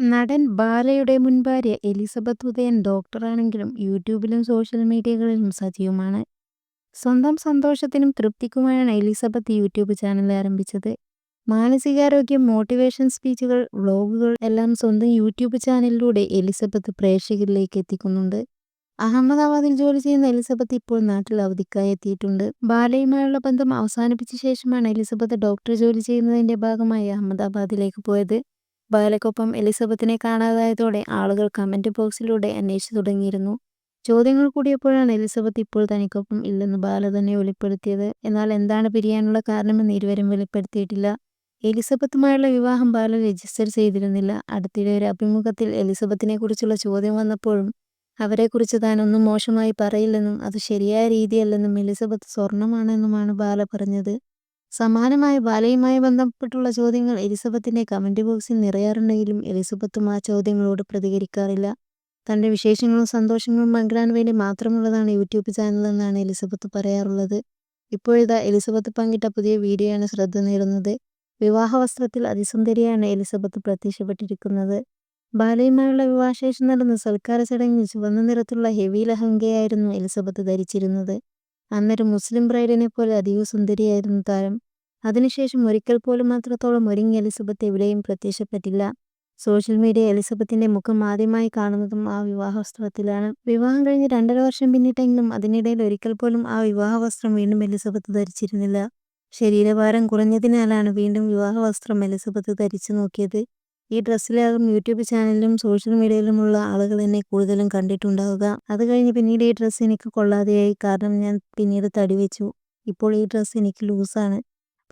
നടൻ ബാലയുടെ മുൻ ഭാര്യ എലിസബത്ത് ഉദയൻ ഡോക്ടറാണെങ്കിലും യൂട്യൂബിലും സോഷ്യൽ മീഡിയകളിലും സജീവമാണ്. സ്വന്തം സന്തോഷത്തിനും തൃപ്തിക്കുമായാണ് എലിസബത്ത് യൂട്യൂബ് ചാനൽ ആരംഭിച്ചത്. മാനസികാരോഗ്യം, മോട്ടിവേഷൻ സ്പീച്ചുകൾ, വ്ലോഗുകൾ എല്ലാം സ്വന്തം യൂട്യൂബ് ചാനലിലൂടെ എലിസബത്ത് പ്രേക്ഷകരിലേക്ക് എത്തിക്കുന്നുണ്ട്. അഹമ്മദാബാദിൽ ജോലി ചെയ്യുന്ന എലിസബത്ത് ഇപ്പോൾ നാട്ടിൽ അവധിക്കായി എത്തിയിട്ടുണ്ട്. ബാലയുമായുള്ള ബന്ധം അവസാനിപ്പിച്ച ശേഷമാണ് എലിസബത്ത് ഡോക്ടർ ജോലി ചെയ്യുന്നതിന്റെ ഭാഗമായി അഹമ്മദാബാദിലേക്ക് പോയത്. ബാലയ്ക്കൊപ്പം എലിസബത്തിനെ കാണാതായതോടെ ആളുകൾ കമന്റ് ബോക്സിലൂടെ അന്വേഷിച്ചു തുടങ്ങിയിരുന്നു. ചോദ്യങ്ങൾ കൂടിയപ്പോഴാണ് എലിസബത്ത് ഇപ്പോൾ തനിക്കൊപ്പം ഇല്ലെന്ന് ബാല തന്നെ വെളിപ്പെടുത്തിയത്. എന്നാൽ എന്താണ് പിരിയാനുള്ള കാരണമെന്ന് ഇരുവരും വെളിപ്പെടുത്തിയിട്ടില്ല. എലിസബത്തുമായുള്ള വിവാഹം ബാല രജിസ്റ്റർ ചെയ്തിരുന്നില്ല. അടുത്തിടെ ഒരു അഭിമുഖത്തിൽ എലിസബത്തിനെ കുറിച്ചുള്ള ചോദ്യം വന്നപ്പോഴും അവരെക്കുറിച്ച് താൻ ഒന്നും മോശമായി പറയില്ലെന്നും അത് ശരിയായ രീതിയല്ലെന്നും എലിസബത്ത് സ്വർണമാണെന്നുമാണ് ബാല പറഞ്ഞത്. സമാനമായി ബാലയുമായി ബന്ധപ്പെട്ടുള്ള ചോദ്യങ്ങൾ എലിസബത്തിന്റെ കമന്റ് ബോക്സിൽ നിറയാറുണ്ടെങ്കിലും എലിസബത്തും ആ ചോദ്യങ്ങളോട് പ്രതികരിക്കാറില്ല. തന്റെ വിശേഷങ്ങളും സന്തോഷങ്ങളും പങ്കിടാൻ വേണ്ടി മാത്രമുള്ളതാണ് യൂട്യൂബ് ചാനലെന്നാണ് എലിസബത്ത് പറയാറുള്ളത്. ഇപ്പോഴിതാ എലിസബത്ത് പങ്കിട്ട പുതിയ വീഡിയോയാണ് ശ്രദ്ധ നേടുന്നത്. വിവാഹ വസ്ത്രത്തിൽ അതിസുന്ദരിയാണ് എലിസബത്ത് പ്രത്യക്ഷപ്പെട്ടിരിക്കുന്നത്. ബാലയുമായുള്ള വിവാഹശേഷം നടന്ന സൽക്കാര ചടങ്ങിൽ ചുവന്ന നിറത്തിലുള്ള ഹെവി ലഹങ്കയായിരുന്നു എലിസബത്ത് ധരിച്ചിരുന്നത്. അന്നൊരു മുസ്ലിം ബ്രൈഡിനെ പോലെ അതീവ സുന്ദരിയായിരുന്നു താരം. അതിനുശേഷം ഒരിക്കൽ പോലും മാത്രത്തോളം ഒരുങ്ങി എലിസബത്ത് എവിടെയും പ്രത്യക്ഷപ്പെട്ടില്ല. സോഷ്യൽ മീഡിയ എലിസബത്തിന്റെ മുഖം ആദ്യമായി കാണുന്നതും ആ വിവാഹ വസ്ത്രത്തിലാണ് വിവാഹം കഴിഞ്ഞ് രണ്ടര വർഷം പിന്നിട്ടെങ്കിലും അതിനിടയിൽ ഒരിക്കൽ പോലും ആ വിവാഹ വസ്ത്രം വീണ്ടും എലിസബത്ത് ധരിച്ചിരുന്നില്ല. ശരീരഭാരം കുറഞ്ഞതിനാലാണ് വീണ്ടും വിവാഹ വസ്ത്രം എലിസബത്ത് ധരിച്ചു നോക്കിയത്. ഈ ഡ്രസ്സിലാകും യൂട്യൂബ് ചാനലിലും സോഷ്യൽ മീഡിയയിലുമുള്ള ആളുകൾ എന്നെ കൂടുതലും കണ്ടിട്ടുണ്ടാവുക. അത് കഴിഞ്ഞ് പിന്നീട് ഈ ഡ്രസ്സ് എനിക്ക് കൊള്ളാതെയായി. കാരണം ഞാൻ പിന്നീട് തടി വെച്ചു. ഇപ്പോൾ ഈ ഡ്രസ്സ് എനിക്ക് ലൂസാണ്.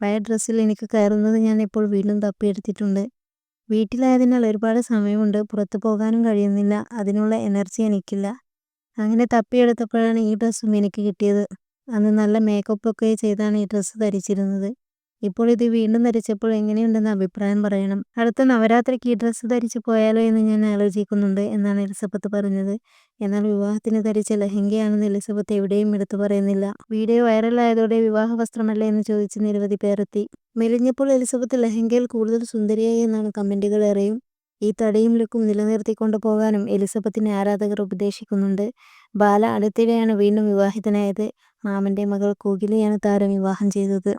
പഴയ ഡ്രസ്സിൽ എനിക്ക് കയറുന്നത് ഞാൻ ഇപ്പോൾ വീണ്ടും തപ്പിയെടുത്തിട്ടുണ്ട്. വീട്ടിലായതിനാൽ ഒരുപാട് സമയമുണ്ട്. പുറത്തു പോകാനും കഴിയുന്നില്ല. അതിനുള്ള എനർജി എനിക്കില്ല. അങ്ങനെ തപ്പിയെടുത്തപ്പോഴാണ് ഈ ഡ്രസ്സും എനിക്ക് കിട്ടിയത്. അന്ന് നല്ല മേക്കപ്പൊക്കെ ചെയ്താണ് ഈ ഡ്രസ്സ് ധരിച്ചിരുന്നത്. ഇപ്പോൾ ഇത് വീണ്ടും ധരിച്ചപ്പോൾ എങ്ങനെയുണ്ടെന്ന് അഭിപ്രായം പറയണം. അടുത്ത നവരാത്രിക്ക് ഈ ഡ്രസ്സ് ധരിച്ച് പോയാലോ എന്ന് ഞാൻ ആലോചിക്കുന്നുണ്ട് എന്നാണ് എലിസബത്ത് പറഞ്ഞത്. എന്നാൽ വിവാഹത്തിന് ധരിച്ച ലഹങ്കയാണെന്ന് എലിസബത്ത് എവിടെയും എടുത്തു പറയുന്നില്ല. വീഡിയോ വൈറലായതോടെ വിവാഹ വസ്ത്രമല്ലേ എന്ന് ചോദിച്ച് നിരവധി പേരെത്തി. മെലിഞ്ഞപ്പോൾ എലിസബത്ത് ലഹങ്കയിൽ കൂടുതൽ സുന്ദരിയായി എന്നാണ് കമന്റുകൾ ഏറെയും. ഈ തടിയും ലുക്കും നിലനിർത്തിക്കൊണ്ടു പോകാനും എലിസബത്തിനെ ആരാധകർ ഉപദേശിക്കുന്നുണ്ട്. ബാല അടുത്തിടെയാണ് വീണ്ടും വിവാഹിതനായത്. മാമന്റെ മകൾ കോകിലയാണ് താരം വിവാഹം ചെയ്തത്.